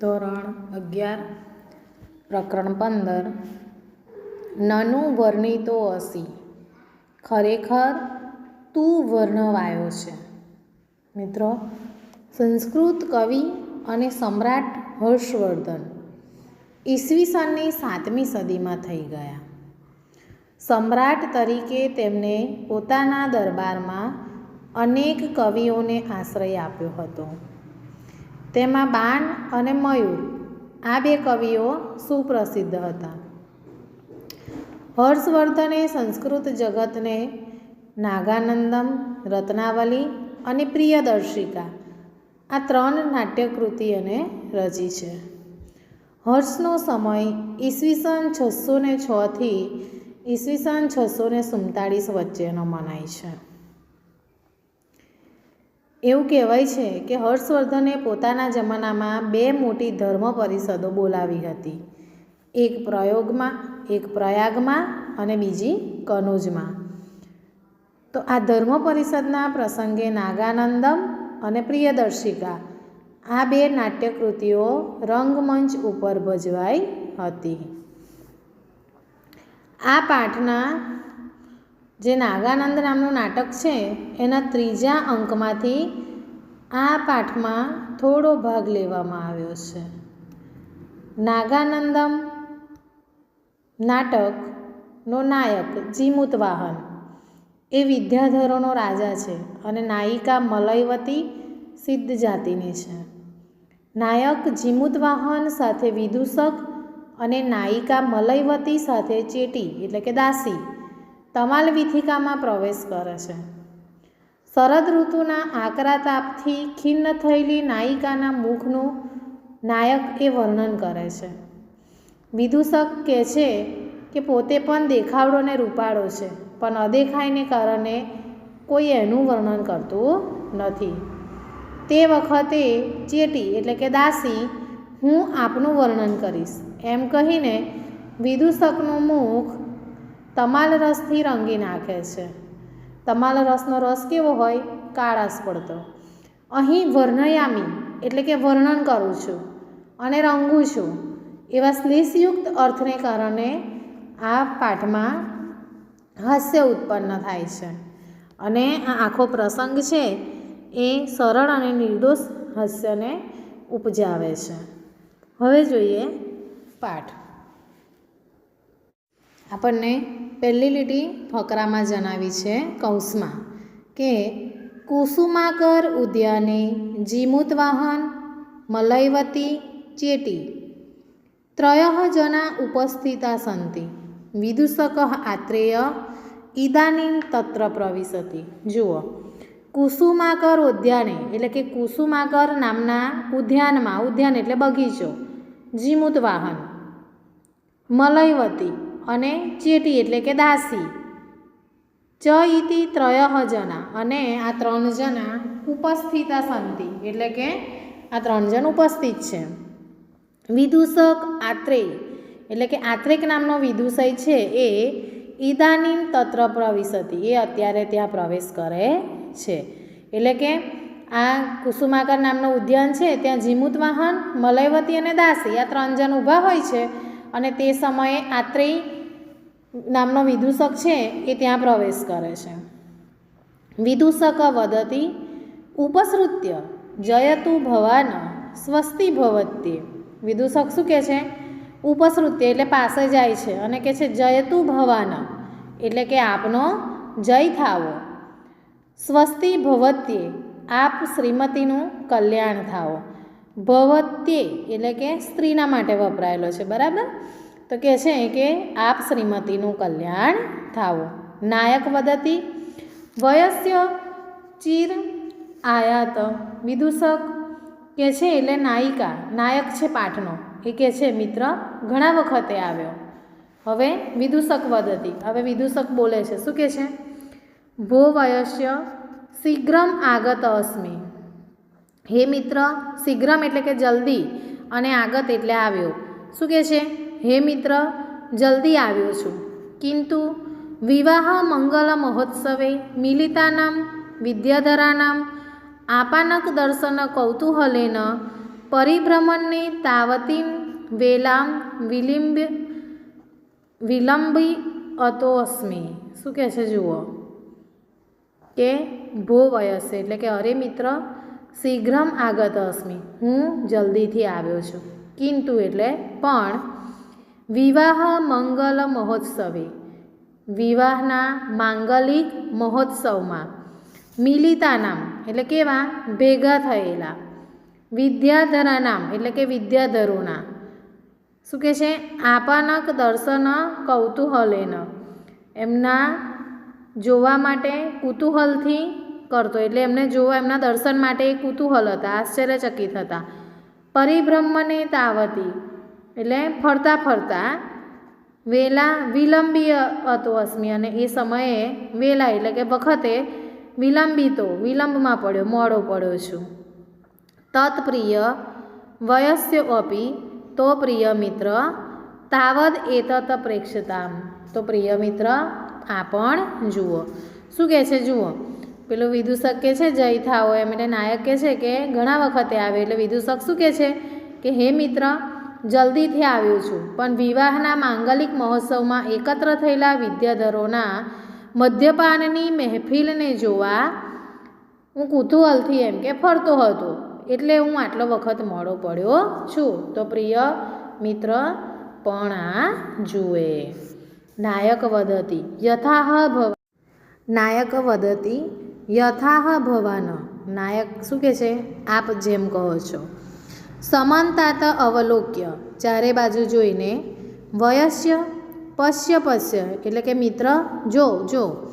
ધોરણ અગિયાર, પ્રકરણ પંદર. નનું વર્ણિતો અસી. ખરેખર તું વર્ણવાયો છે. મિત્રો, સંસ્કૃત કવિ અને સમ્રાટ હર્ષવર્ધન ઈસવીસનની સાતમી સદીમાં થઈ ગયા. સમ્રાટ તરીકે તેમને પોતાના દરબારમાં અનેક કવિઓને આશ્રય આપ્યો હતો. તેમાં બાણ અને મયુર, આ બે કવિઓ સુપ્રસિદ્ધ હતા. હર્ષવર્ધને સંસ્કૃત જગતને નાગાનંદમ, રત્નાવલી અને પ્રિયદર્શિકા, આ ત્રણ નાટ્યકૃતિઓને રચી છે. હર્ષનો સમય ઈસવીસન છસો ને છથી ઈસવીસન છસો ને સુડતાળીસ વચ્ચેનો મનાય છે. એવું કહેવાય છે કે હર્ષવર્ધને પોતાના જમાનામાં બે મોટી ધર્મ પરિષદો બોલાવી હતી. એક પ્રયોગમાં, એક પ્રયાગમાં અને બીજી કનોજમાં. તો આ ધર્મ પરિષદના પ્રસંગે નાગાનંદમ અને પ્રિયદર્શિકા આ બે નાટ્યકૃતિઓ રંગમંચ ઉપર ભજવાઈ હતી. આ પાઠના જે નાગાનંદ નામનું નાટક છે, એના ત્રીજા અંકમાંથી આ પાઠમાં થોડો ભાગ લેવામાં આવ્યો છે. નાગાનંદમ નાટકનો નાયક જીમુત વાહન. એ વિદ્યાધરોનો રાજા છે અને નાયિકા મલયવતી સિદ્ધ જાતિની છે. નાયક જીમુત વાહન સાથે વિદૂષક અને નાયિકા મલયવતી સાથે ચેટી, એટલે કે દાસી તમાલ વિથિકામાં પ્રવેશ કરે છે. શરદ ઋતુના આકરા તાપથી ખિન્ન થયેલી નાયિકાના મુખનું નાયક એ વર્ણન કરે છે. વિદૂષક કહે છે કે પોતે પણ દેખાવડો ને રૂપાળો છે, પણ અદેખાઈને કારણે કોઈ એનું વર્ણન કરતું નથી. તે વખતે ચેટી એટલે કે દાસી, હું આપનું વર્ણન કરીશ. એમ કહીને વિદૂષકનું મુખ તમાલ રસથી રંગી નાખે છે. તમાલ રસનો રસ કેવો હોય? કાળાશ પડતો. અહીં વર્ણયામી, એટલે કે વર્ણન કરું છું અને રંગું છું એવા શ્લેષયુક્ત અર્થને કારણે આ પાઠમાં હાસ્ય ઉત્પન્ન થાય છે. અને આ આખો પ્રસંગ છે એ સરળ અને નિર્દોષ હાસ્યને ઉપજાવે છે. હવે જોઈએ પાઠ. આપણને પહેલી લીટી ફકરામાં જણાવી છે કૌંસમાં કે કુસુમાકર ઉદ્યાને જીમુત વાહન, મલયવતી, ચેટી. ત્રય જના ઉપસ્થિતા સંતિ. વિદુષક આત્રેય ઇદાનીમ તત્ર પ્રવિશતી. જુઓ. કુસુમાકર ઉદ્યાને, એટલે કે કુસુમાકર નામના ઉદ્યાનમાં, ઉદ્યાન એટલે બગીચો, જીમૂત વાહન. મલયવતી. અને ચેટી એટલે કે દાસી. ચ ઇતિ ત્રય જના અને આ ત્રણ જણા ઉપસ્થિતા સંતિ એટલે કે આ ત્રણ જણ ઉપસ્થિત છે. વિદૂષક આત્રેય એટલે કે આત્રેક નામનો વિદુષય છે એ ઈદાનીમ તત્ર પ્રવિશતી, એ અત્યારે ત્યાં પ્રવેશ કરે છે. એટલે કે આ કુસુમાકર નામનું ઉદ્યાન છે, ત્યાં જીમુત વાહન, મલયવતી અને દાસી આ ત્રણ જણ ઊભા હોય છે અને તે સમયે આત્રેય નામનો વિદૂષક છે એ ત્યાં પ્રવેશ કરે છે. વિદૂષક વદતી ઉપસૃત્ય જયતુ ભવાન સ્વસ્તિ ભવત્ય. વિદૂષક શું કહે છે? ઉપસૃત્ય એટલે પાસે જાય છે અને કહે છે જયતુ ભવાન એટલે કે આપનો જય થાવો. સ્વસ્તિ ભવત્યે આપ શ્રીમતીનું કલ્યાણ થાવો ભવત્યે એટલે કે સ્ત્રીના માટે વપરાયેલો છે. બરાબર? તો કહે છે કે આપ શ્રીમતીનું કલ્યાણ થાવો. નાયક વદતી, વયસ્ય ચીર આયાત વિદુષક. કે છે, એટલે નાયિકા, નાયક છે પાઠનો. એ કહે છે, મિત્ર, ઘણા વખતે આવ્યો. હવે વિદુષક વદતી, હવે વિદુષક બોલે છે. શું કહે છે? ભો વયસ્ય શીઘ્રમ આગત અસ્મિ. હે મિત્ર, શીઘ્રમ એટલે કે જલ્દી અને આગત એટલે આવ્યો. શું કહે છે? હે મિત્ર, જલ્દી આવ્યો છું. કિંતુ, વિવાહ મંગલ મહોત્સવે મિલિતાનામ વિદ્યાધરાનામ આપાનક દર્શન કૌતૂહલેન, પરિભ્રમણને તાવતીમ વેલામ, વિલિંબ, વિલંબી અતો અસ્મિ. શું કહે છે જુઓ? કે ભો વયસે એટલે કે અરે મિત્ર, શીઘ્રમ આગત અસ્મિ. હું જલ્દીથી આવ્યો છું. કિંતુ એટલે પણ વિવાહ મંગલ મહોત્સવે. વિવાહના માંગલિક મહોત્સવમાં મિલિતા નામ, એટલે કેવા ભેગા થયેલા. વિદ્યાધરા નામ, એટલે કે વિદ્યાધરોના. શું કહે છે? આપાનક દર્શન કૌતૂહલેન. એમના જોવા માટે કુતૂહલથી કરતો, એટલે એમને જોવા, એમના દર્શન માટે કુતૂહલ હતા, આશ્ચર્યચકિત હતા. પરિભ્રમને તાવતી એટલે ફરતા ફરતા વેલા વિલંબી હતો અસ્મિ અને એ સમયે વેલા એટલે કે વખતે વિલંબિતો વિલંબમાં પડ્યો, મોડો પડ્યો છું. તત્પ્રિય વયસ્ય અપી, તો પ્રિય મિત્ર, તાવદ એતત પ્રેક્ષતામ. તો પ્રિય મિત્ર, આ પણ જુઓ. શું કહે છે? જુઓ. પેલું વિદુષક કે છે, જય થાઓ એમ. એટલે નાયક કહે છે કે ઘણા વખતે આવે. એટલે વિદુષક શું કહે છે? કે હે મિત્ર જલ્દીથી આવ્યો છું. પણ વિવાહના માંગલિક મહોત્સવમાં એકત્ર થયેલા વિદ્યાધરોના મદ્યપાનની મહેફિલને જોવા હું કુતૂહલથી એમ કે ફરતો હતો. એટલે હું આટલો વખત મોડો પડ્યો છું. તો પ્રિય મિત્ર, પણ આ જુએ. નાયક વદતી, યથાહ ભવ. નાયક વદતી, યથાહ ભવાન. નાયક શું કે છે? આપ જેમ કહો છો. સમાનતાત અવલોક્ય. ચારે બાજુ જોઈને, વયસ્ય, પશ્ય પશ્ય, એટલે કે મિત્ર, જો જો.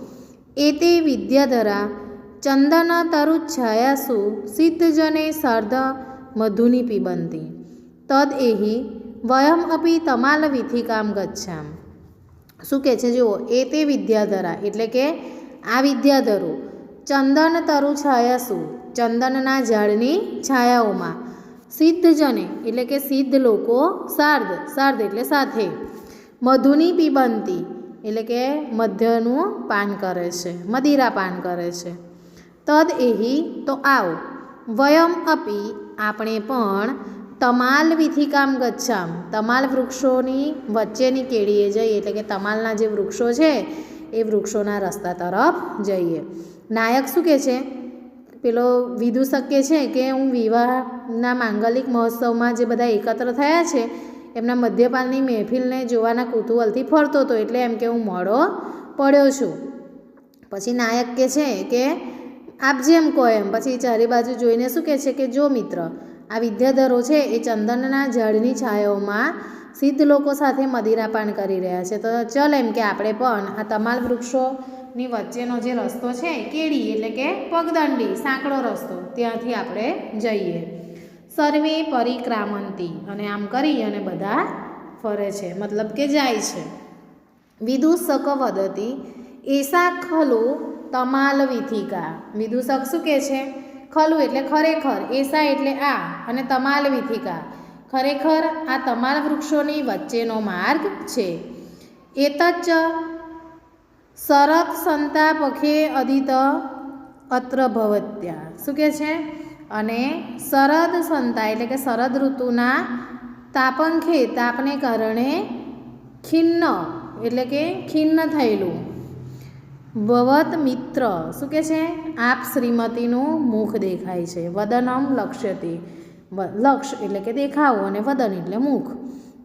એ તે વિદ્યાધરા, ચંદન તરુચ્છાયાસુ સિદ્ધજને સાર્ધ મધુની પીબંતી. તદ એહી, વયમ અપી તમાલ વિથિકામ ગચ્છામ. શું કહે છે? જુઓ એ તે વિદ્યાધરા, એટલે કે આ વિદ્યાધરો, ચંદન તરુ છાયાસુ, ચંદનના ઝાડની છાયાઓમાં. સિદ્ધજને, એટલે કે સિદ્ધ લોકો, સાર્ધ સાર્ધ એટલે સાથે. મધુની પીબંતી, એટલે કે મધ્યનું પાન કરે છે, મદિરા પાન કરે છે. તદ એહી, તો આવ. વયમ અપી, આપણે પણ તમાલ વિથિકામ ગચ્છામ. તમાલ વૃક્ષોની વચ્ચેની કેળીએ જઈએ, એટલે કે તમાલના જે વૃક્ષો છે, એ વૃક્ષોના રસ્તા તરફ જઈએ. નાયક શું કહે છે? પેલો વિદુષક શક્ય છે કે હું વિવાહના માંગલિક મહોત્સવમાં જે બધા એકત્ર થયા છે, એમના મદ્યપાનની મહેફિલને જોવાના કુતૂહલથી ફરતો હતો એટલે એમ કે હું મોડો પડ્યો છું. પછી નાયક કે છે કે, આપ જેમ કહો એમ. પછી ચારે બાજુ જોઈને શું કહે છે કે, જો મિત્ર, આ વિદ્યાધરો છે એ ચંદનના ઝાડની છાયાઓમાં સિદ્ધ લોકો સાથે મદિરાપાન કરી રહ્યા છે, તો ચલ એમ કે આપણે પણ આ તમાલ વૃક્ષોની વચ્ચેનો જે રસ્તો છે કેડી એટલે કે પગદંડી, સાંકડો રસ્તો. ત્યાંથી આપણે જઈએ. સર્વે પરિક્રામંતી. અને આમ કરી અને બધા ફરે છે. મતલબ કે જાય છે. વિદુષક વદતી, એસા ખલુ તમાલ વિથિકા વિદુષક શું કહે છે? ખલું એટલે ખરેખર, એસા એટલે આ અને તમાલ વિથિકા ખરેખર આ તમાલ વૃક્ષોની વચ્ચેનો માર્ગ છે. એતચ શરત સંતા પખે અદિત અત્ર ભવત્યા. શું કહે છે? અને શરદ સંતા એટલે કે શરદ ઋતુના તાપંખે, તાપને કારણે ખિન્ન, એટલે કે ખિન્ન થયેલું. ભવત મિત્ર, શું કે છે? આપ શ્રીમતીનું મુખ દેખાય છે. વદનમ લક્ષ્યતી. લક્ષ, એટલે કે દેખાવો અને વદન, એટલે મુખ.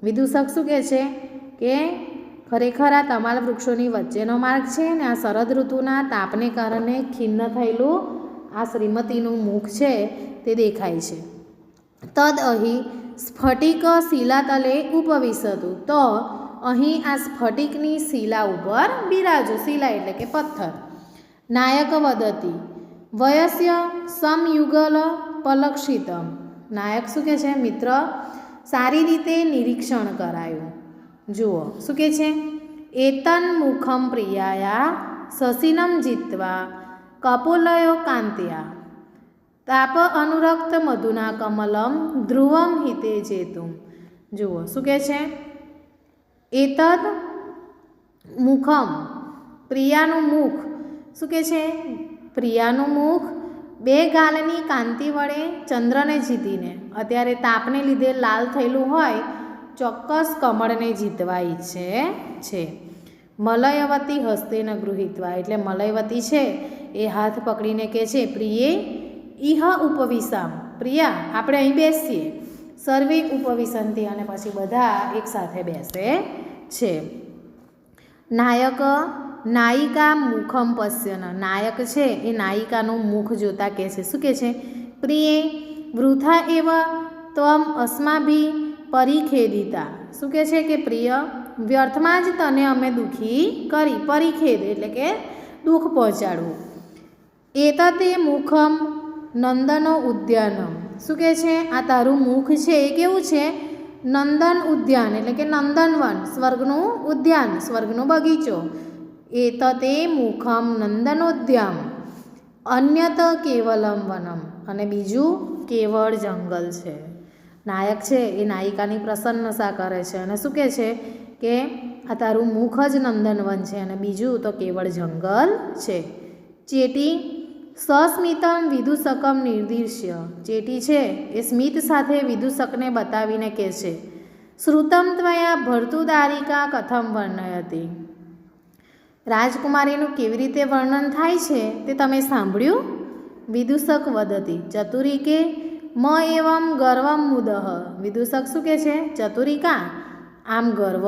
વિદૂષક શું કહે છે? કે ખરેખર આ તમાલ વૃક્ષોની વચ્ચેનો માર્ગ છે ને આ શરદ ઋતુના તાપને કારણે ખિન્ન થયેલું આ શ્રીમતીનું મુખ છે તે દેખાય છે. તદ અહીં સ્ફટિક શિલાતલે ઉપવિશતું. તો અહીં આ સ્ફટિકની શિલા ઉપર બિરાજો શિલા એટલે કે પથ્થર. નાયક વદતી. વયસ્ય સમયુગલ પલક્ષિતમ. નાયક શું કહે છે? મિત્ર, સારી રીતે નિરીક્ષણ કરાયું. જુઓ, શું કહે છે? એતન મુખમ પ્રિયાયા શશિનમ જીતવા કપોલયો કાંત્યા. તાપ અનુરક્ત મધુના કમલમ ધ્રુવમ હિતે જેતું જુઓ, શું કહે છે? એતદ મુખમ પ્રિયાનું મુખ, શું કહે છે? પ્રિયાનું મુખ બે ગાલની કાંતિ વડે ચંદ્રને જીતીને, અત્યારે તાપને લીધે લાલ થયેલું હોય ચોક્કસ કમળને જીતવા ઈચ્છે છે. મલયવતી હસ્તેન ગૃહિતવા એટલે મલયવતી છે, એ હાથ પકડીને કહે છે, પ્રિયે, ઇહ ઉપવિષમ પ્રિયા, આપણે અહીં બેસીએ. સર્વે ઉપવિશંતિ, અને પછી બધા એકસાથે બેસે છે. નાયક, નાયિકા મુખમ પશ્યન. નાયક છે, એ નાયિકાનું મુખ જોતા કહે છે. શું કહે છે? પ્રિયે, વૃથા એવ, ત્વમ અસ્માભી પરિખેદિતા. શું કહે છે કે પ્રિય, વ્યર્થમાં જ તને અમે દુઃખી કરી. પરિખેદ એટલે કે દુઃખ પહોંચાડવું. એતતે મુખમ નંદનો ઉદ્યાનમ. શું કહે છે? આ તારું મુખ છે એ કેવું છે? નંદન ઉદ્યાન એટલે કે નંદનવન, સ્વર્ગનું ઉદ્યાન, સ્વર્ગનો બગીચો. એતતે મુખમ નંદનોદ્યામ. અન્યત કેવલમ વનમ. અને બીજું, કેવળ જંગલ છે. નાયક છે, એ નાયિકાની પ્રસન્નતા કરે છે. અને શું કહે છે કે આ તારું મુખ જ નંદનવન છે અને બીજું તો કેવળ જંગલ છે. ચેટી સસ્મિતમ વિદુષકમ નિર્દિશ્ય. ચેટી છે, એ સ્મિત સાથે વિદુષકને બતાવીને કહે છે, શ્રુતમ ત્વયા ભર્તુદારિકા કથમ વર્ણયતી. રાજકુમારીનું કેવી રીતે વર્ણન થાય છે તે તમે સાંભળ્યું? વિદુષક વદતી, ચતુરિકે મ એવમ ગર્વમ મુદહ. વિદુષક શું કહે છે? ચતુરિકા. આમ ગર્વ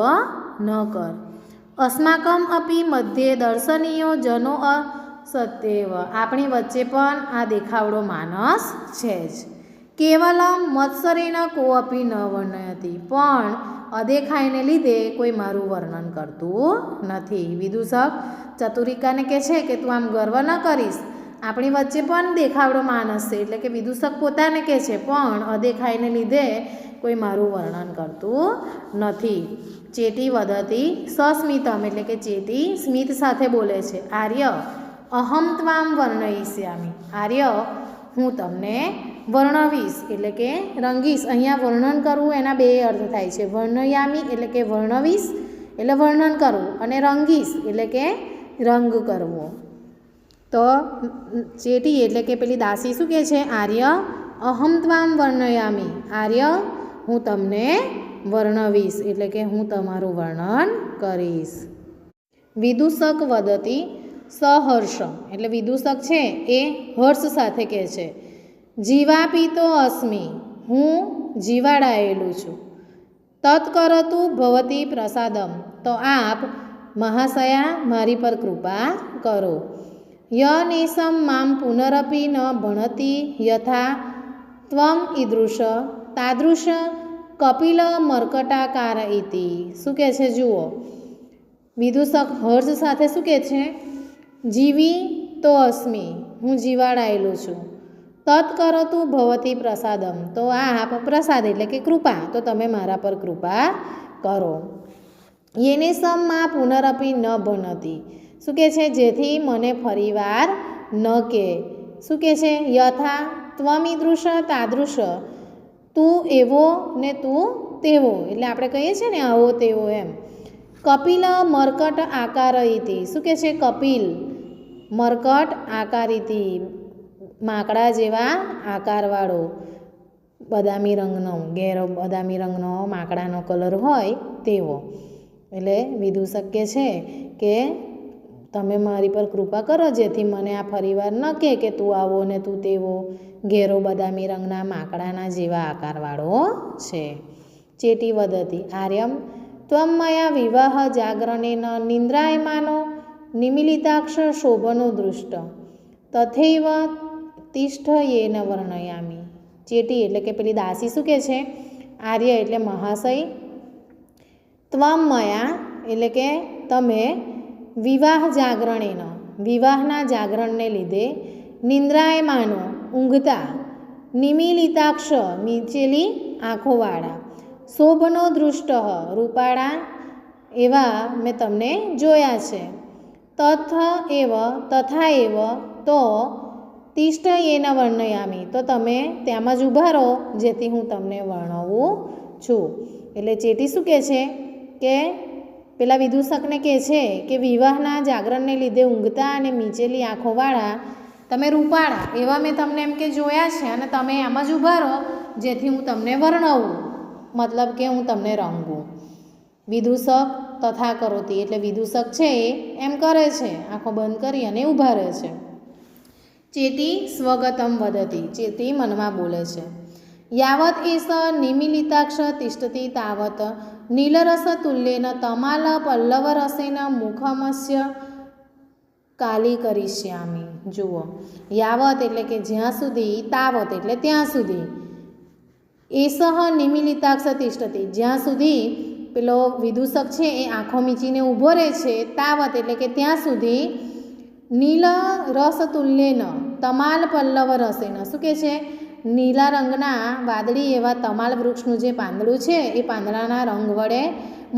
ન કર. અસ્માકમ અપી મધ્યે દર્શનીયો જનો સત્યેવ. આપણી વચ્ચે પણ આ દેખાવડો માનસ છે જ. કેવલમ મત્સરેન કોઅપી ન વર્ણયતી. પણ અદેખાઈને લીધે કોઈ મારું વર્ણન કરતું નથી. વિદુષક ચતુરિકાને કહે છે કે તું આમ ગર્વ ન કરીશ. આપણી વચ્ચે પણ દેખાવડો માનસ છે, એટલે કે વિદૂષક પોતાને કહે છે, પણ અદેખાઈને લીધે કોઈ મારું વર્ણન કરતું નથી. ચેતી વદતી સસ્મિતમ, એટલે કે ચેતી સ્મિત સાથે બોલે છે, આર્ય, અહમ ત્વામ વર્ણયિષ્યામી આર્ય, હું તમને વર્ણવીશ. એટલે કે રંગીશ. અહીંયા વર્ણન કરવું એના બે અર્થ થાય છે. વર્ણયામી, એટલે કે વર્ણવીશ, એટલે વર્ણન કરવું, અને રંગીશ, એટલે કે રંગ કરવો. તો ચેટી એટલે કે પેલી દાસી શું કહે છે? આર્ય અહમ ત્વામ વર્ણયામી. આર્ય, હું તમને વર્ણવીશ. એટલે કે હું તમારું વર્ણન કરીશ. વિદુષક વદતી સહર્ષ. એટલે વિદુષક છે એ હર્ષ સાથે કહે છે. જીવાપીતો અસ્મિ. હું જીવાડાયેલું છું. તત્કરતું ભવતી પ્રસાદમ. તો આપ મહાશયા મારી પર કૃપા કરો. યનેશમ મામ પુનરપી ન ભણતી યથા ત્વમ ઈદૃશ તાદૃશ કપિલ મર્કટાકાર ઇતિ શું કહે છે? જુઓ. વિદુષક હર્ષ સાથે શું કહે છે? જીવી તો અસ્મિ, હું જીવાડાયેલું છું. તત્કરતુ ભવતી પ્રસાદમ. તો આપ પ્રસાદ એટલે કે કૃપા. તો તમે મારા પર કૃપા કરો. યેને સમમાં પુનરપી ન ભણતી. શું કહે છે? જેથી મને ફરીવાર ન કે. શું કહે છે? યથા ત્વમિદૃશ તાદૃશ. તું એવો ને તું તેવો. એટલે આપણે કહીએ છીએ ને, આવો તેવો એમ. કપિલ મરકટ આકારયતી. શું કહે છે? કપિલ મરકટ આકારીતી માકડા જેવા આકારવાળો. બદામી રંગનો. ઘેરો બદામી રંગનો માકડાનો કલર હોય તેવો. એટલે વિદુષક શક્ય છે કે તમે મારી પર કૃપા કરો જેથી મને આ ફરીવાર ન કહે કે તું આવો ને તું તેવો. ઘેરો બદામી રંગના માકડાના જેવા આકારવાળો છે. ચેટી વદતી આર્યમ, ત્વમ મયા વિવાહ ન નિંદ્રાયમાનો નિમિલિતાક્ષ શોભનો દૃષ્ટ. તથૈવ તિષ્ઠ ન વર્ણયામી. ચેટી એટલે કે પેલી દાસી શું કે છે? આર્ય એટલે મહાશય. ત્વમ મયા એટલે કે તમે વિવાહ જાગરણેન વિવાહના જાગરણને લીધે નિંદ્રાયમાનો ઊંઘતા નિમિલિતાક્ષ નીચેલી આંખોવાળા. શોભનો દૃષ્ટ રૂપાળા એવા મેં તમને જોયા છે. તથ એવ, તથા એવ, તો તિષ્ઠ એના વર્ણયામી. તો તમે તેમ જ ઊભા રહો, જેથી હું તમને વર્ણવું છું. એટલે ચેટી શું કહે છે? કે પેલા વિદૂષકને કહે છે કે વિવાહના જાગરણને લીધે ઊંઘતા અને મીચેલી આંખોવાળા તમે રૂપાળા. એવા મેં તમને એમ કે જોયા છે અને તમે એમ જ ઊભા રહો, જેથી હું તમને વર્ણવું. મતલબ કે હું તમને રંગું. વિદૂષક તથા કરોતી એટલે વિદૂષક છે એ એમ કરે છે. આંખો બંધ કરી અને ઊભા રહે છે. ચેતી સ્વગતમ વદતી. ચેતી મનમાં બોલે છે. યાવત એસ નિમિલિતાક્ષ તિષ્ઠતી તાવત, નીલરસ તુલ્યેન તમાલ પલ્લવ રસેન મુખમસ્ય કાલી કરીશ્યામી જુઓ, યાવત એટલે કે જ્યાં સુધી, તાવત એટલે ત્યાં સુધી। એસહ નિમિલિતાક્ષ તિષ્ઠતી, જ્યાં સુધી પેલો વિદૂષક છે એ આંખો મીચીને ઊભો રહે છે, તાવત એટલે કે ત્યાં સુધી નીલ રસ તુલ્યેન તમાલ પલ્લવ રસેન, શું કે છે? નીલા રંગના વાદળી એવા તમાલ વૃક્ષનું જે પાંદડું છે, એ પાંદડાના રંગ વડે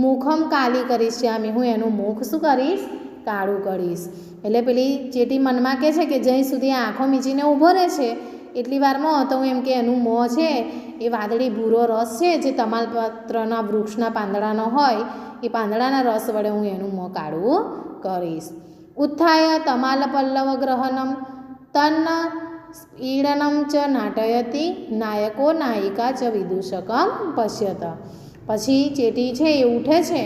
મુખમ કાલી કરીશ શ્યામી હું એનું મુખ શું કરીશ? કાળું કરીશ. એટલે પેલી ચેટી મનમાં કહે છે કે જ્યાં સુધી આંખો મીચીને ઊભો રહે છે, એટલી વારમાં તો હું એમ કે એનું મોં છે, એ વાદળી ભૂરો રસ છે, જે તમાલપત્રના વૃક્ષના પાંદડાનો હોય, એ પાંદડાના રસ વડે હું એનું મોં કાળું કરીશ. ઉત્થાય તમાલ પલ્લવ ગ્રહણમ તન્ન ઈડનમ ચ નાટયતી, નાયકો નાયિકા ચ વિદૂષકમ પશ્યત. પછી ચેટી છે એ ઉઠે છે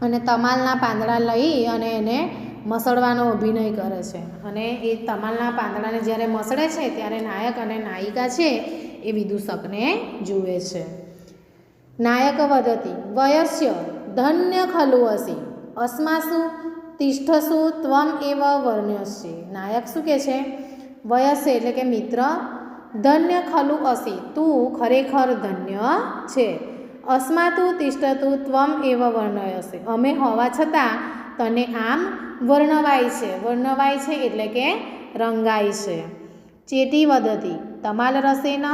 અને તમાલના પાંદડા લઈ અને એને મસળવાનો અભિનય કરે છે. અને એ તમાલના પાંદડાને જ્યારે મસળે છે ત્યારે નાયક અને નાયિકા છે એ વિદૂષકને જુએ છે. નાયક વદતી, વયસ્ય, ધન્ય ખલુ હસી અસ્માસુ, તિષ્ઠસુ, ત્વમ એવ વર્ણ્યસી નાયક શું કહે છે? વયસ્ય એટલે કે મિત્ર, ધન્ય ખલુ અસી. તું ખરેખર ધન્ય છે. અસ્માતું તિષ્ઠતું ત્વમ એવ વર્ણયસે. અમે હોવા છતાં તને આમ વર્ણવાય છે. વર્ણવાય છે એટલે કે રંગાય છે. ચેટી વદતી, તમાલ રસેન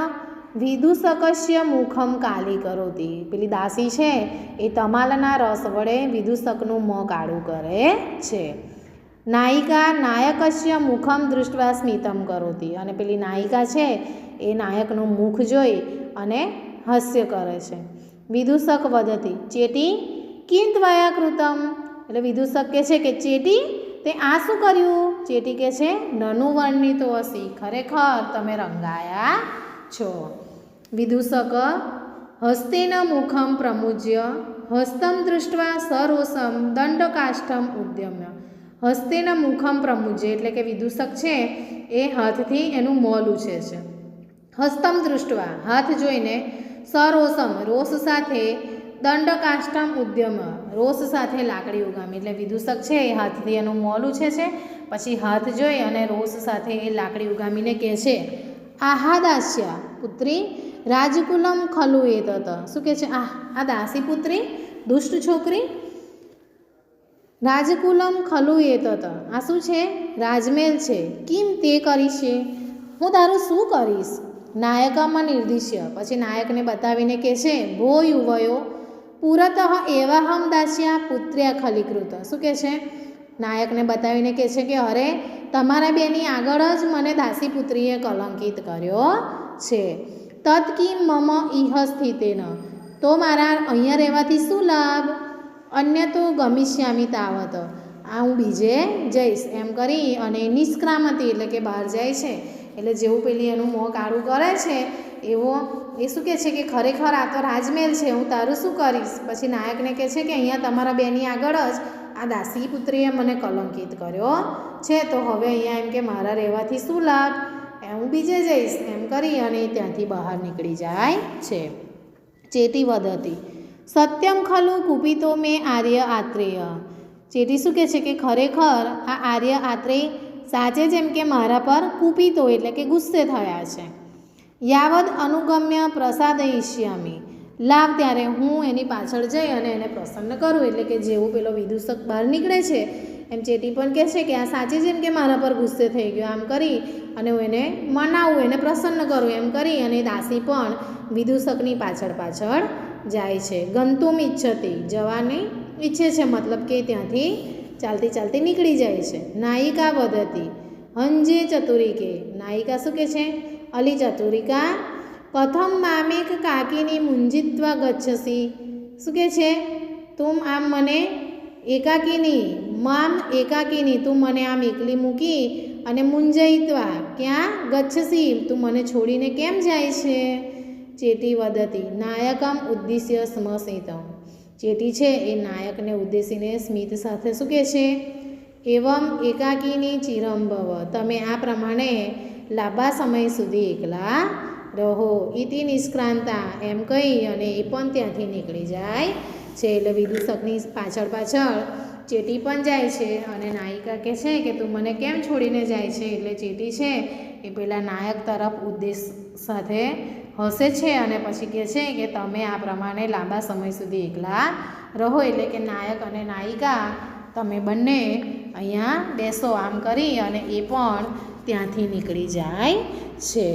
વિદુષકશ્ય મુખમ કાલી કરોતી. પેલી દાસી છે એ તમાલના રસ વડે વિદુષકનું મોં કાળું કરે છે. નાયિકા નાયકસ્ય મુખમ દૃષ્ટવા સ્મિતમ કરોતી. અને પેલી નાયિકા છે, એ નાયકનું મુખ જોઈ અને હાસ્ય કરે છે. વિદુષક વધતી ચેટી, કિંત વયા કૃતમ એટલે વિદુષક કહે છે કે, ચેટી, તે આ શું કર્યું? ચેટી કહે છે, નનું વર્ણિતો હસી ખરેખર તમે રંગાયા છો. વિદુષક, હસ્તેન મુખમ પ્રમુજ્ય, હસ્તમ દૃષ્ટવા સરોસમ દંડકાષ્ઠમ ઉદ્યમ્ય. હસ્તેન મુખમ પ્રમુજે એટલે કે વિદૂષક છે, એ હાથથી એનું મોં લૂછે છે. હસ્તમ દૃષ્ટવા, હાથ જોઈને સરોસમ, રોષ સાથે દંડકાષ્ટમ ઉદ્યમ, રોષ સાથે લાકડી ઉગામી. એટલે વિદૂષક છે, એ હાથથી એનું મોલ ઉછે છે, પછી હાથ જોઈ અને રોષ સાથે એ લાકડી ઉગામીને કહે છે, આહાદાસ્યા પુત્રી, રાજકુલમ ખલુ એ તત શું કહે છે? આહ, આ દાસી પુત્રી, દુષ્ટ છોકરી રાજકુલમ ખલુ એ તત. આ શું છે? રાજમેલ છે. કેમ તે કરીશે હું તારું શું કરીશ? નાયકમાં નિર્દિશ્ય પછી નાયકને બતાવીને કહે છે, ભો યુવયો, પુરતઃ એવાહમ દાસ્યા પુત્ર્યા ખલીકૃત. શું કહે છે? નાયકને બતાવીને કહે છે કે, અરે, તમારા બેની આગળ જ મને દાસી પુત્રીએ કલંકિત કર્યો છે. તત્કિમ મમ ઇહ સ્થિતેન. તો મારા અહીંયા રહેવાથી શું લાભ? અન્ય તો ગમિષ્યામી તાવત આ હું બીજે જઈશ. એમ કરી અને નિષ્ક્રામતી એટલે કે બહાર જાય છે. એટલે જેવું પેલી એનું મોં કાળું કરે છે, એવો એ શું કહે છે કે ખરેખર આ તો રાજમહેલ છે. હું તારું શું કરીશ? પછી નાયકને કહે છે કે અહીંયા તમારા બેની આગળ જ આ દાસી પુત્રીએ મને કલંકિત કર્યો છે. તો હવે અહીંયા એમ કે મારા રહેવાથી શું લાભ? એ હું બીજે જઈશ. એમ કરી અને ત્યાંથી બહાર નીકળી જાય છે. ચેતી વદતી સત્યમ ખલુ કુપિતો મેં આર્ય આત્રેય. ચેટી શું કહે છે કે ખરેખર આ આર્ય આત્રેય સાચે જેમ કે મારા પર કુપિતો એટલે કે ગુસ્સે થયા છે. યાવદ અનુગમ્ય પ્રસાદયિષ્યામી. લાવ ત્યારે હું એની પાછળ જઈ અને એને પ્રસન્ન કરું એટલે કે જેવું પેલો વિદૂષક બહાર નીકળે છે, એમ ચેટી પણ કહે છે કે આ સાચે જેમ કે મારા પર ગુસ્સે થઈ ગયો, આમ કરી અને હું એને મનાવું, એને પ્રસન્ન કરું, એમ કરી અને દાસી પણ વિદૂષકની પાછળ પાછળ જાય છે. ગંતુમ ઈચ્છતી જવાની ઈચ્છે છે મતલબ કે ત્યાંથી ચાલતી ચાલતી નીકળી જાય છે. નાયિકા વધતી. હંજે ચતુરિકે. નાયિકા શું કહે છે? અલી ચતુરિકા. કથમ મામેક કાકીની મુંજિત્વા ગચ્છસી. શું કહે છે? તું આમ મને એકાકીની, મામ એકાકીની, તું મને આમ એકલી મૂકી અને મુંજયિત્વા ક્યાં? ગચ્છસી. તું મને છોડીને કેમ જાય છે? ચેટી વદતી નાયકમ ઉદ્દેશ્ય સ્મસિતમ. ચેટી છે એ નાયકને ઉદ્દેશીને સ્મિત સાથે શું કહે છે. એવમ એકાકીની ચિરંભવ. તમે આ પ્રમાણે લાંબા સમય સુધી એકલા રહો ઇતિ નિષ્ક્રાંતા એમ કહી અને એ પણ ત્યાંથી નીકળી જાય. છે એટલે વિદૂષકની પાછળ પાછળ ચેટી પણ જાય છે અને નાયિકા કહે છે કે તું મને કેમ છોડીને જાય છે? એટલે ચેટી છે એ પેલા નાયક તરફ ઉદ્દેશ સાથે હસે છે અને પછી કહે છે કે તમે આ પ્રમાણે લાંબા સમય સુધી એકલા રહો એટલે કે નાયક અને નાયિકા તમે બંને અહીંયા બેસો આમ કરી અને એ પણ ત્યાંથી નીકળી જાય છે.